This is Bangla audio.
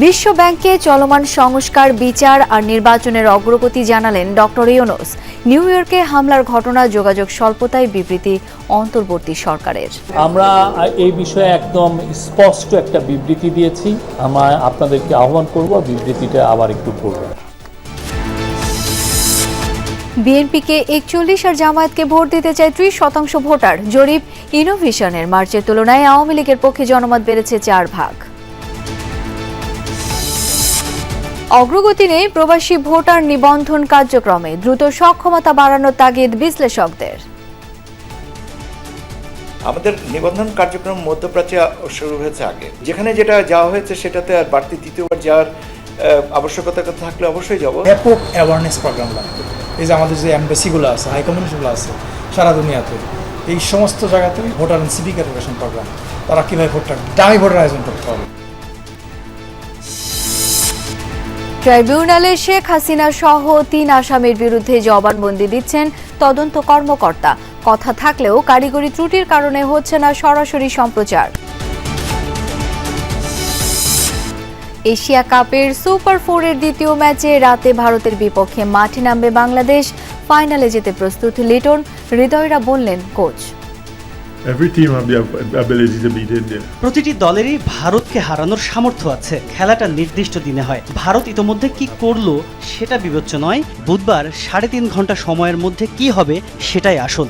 বিশ্ব ব্যাংকে চলমান সংস্কার বিচার আর নির্বাচনের অগ্রগতি জানালেন ডক্টর ইউনুস। নিউ ইয়র্কে হামলার ঘটনা যোগাযোগ স্বল্পতায় বিবৃতি অন্তর্বর্তী সরকারের। আমরা এই বিষয়ে একদম স্পষ্ট একটা বিবৃতি দিয়েছি। আমরা আপনাদেরকে আহ্বান করব বিবৃতিটা আবার একটু পড়ব বিএনপিকে একচল্লিশ আর জামায়াতকে ভোট দিতে চায় ত্রিশ শতাংশ ভোটার। জরিপ ইনোভেশনের মার্চের তুলনায় আওয়ামী লীগের পক্ষে জনমত বেড়েছে চার ভাগ। অগ্রগতি নেই প্রবাসী ভোটার নিবন্ধন কার্যক্রমে দ্রুত সক্ষমতা বাড়ানোর তাগিদ বিশ্লেষকদের। আমাদের নিবন্ধন কার্যক্রম মধ্যপ্রাচ্যে শুরু হয়েছে আগে। যেখানে যেটা যাওয়া হয়েছে সেটাতে আর বাড়তি তৃতীয়বার যাওয়ার আবশ্যকতা থাকলে অবশ্যই যাব। ব্যাপক অ্যাওয়ারনেস প্রোগ্রাম লাগবে। এই যে আমাদের যে অ্যাম্বাসিগুলো আছে হাই কমিশনগুলো আছে সারা দুনিয়াতে এই সমস্ত জায়গাতে ভোটার সিভিক এডুকেশন প্রোগ্রাম তারা কীভাবে ভোটটা দামি ভোটার আয়োজন করতে হবে ট্রাইব্যুনালে শেখ হাসিনা সহ তিন আসামির বিরুদ্ধে জবানবন্দি দিচ্ছেন তদন্ত কর্মকর্তা। কথা থাকলেও কারিগরি ত্রুটির কারণে হচ্ছে না সরাসরি সম্প্রচার। এশিয়া কাপের সুপার ফোরের দ্বিতীয় ম্যাচে রাতে ভারতের বিপক্ষে মাঠে নামবে বাংলাদেশ। ফাইনালে যেতে প্রস্তুত লিটন, হৃদয়রা বললেন, কোচ। প্রতিটি দলেরই ভারতকে হারানোর সামর্থ্য আছে। খেলাটা নির্দিষ্ট দিনে হয়। ভারত ইতোমধ্যে কি করল সেটা বিবেচ্য নয়। বুধবার সাড়ে তিন ঘণ্টা সময়ের মধ্যে কি হবে সেটাই আসল।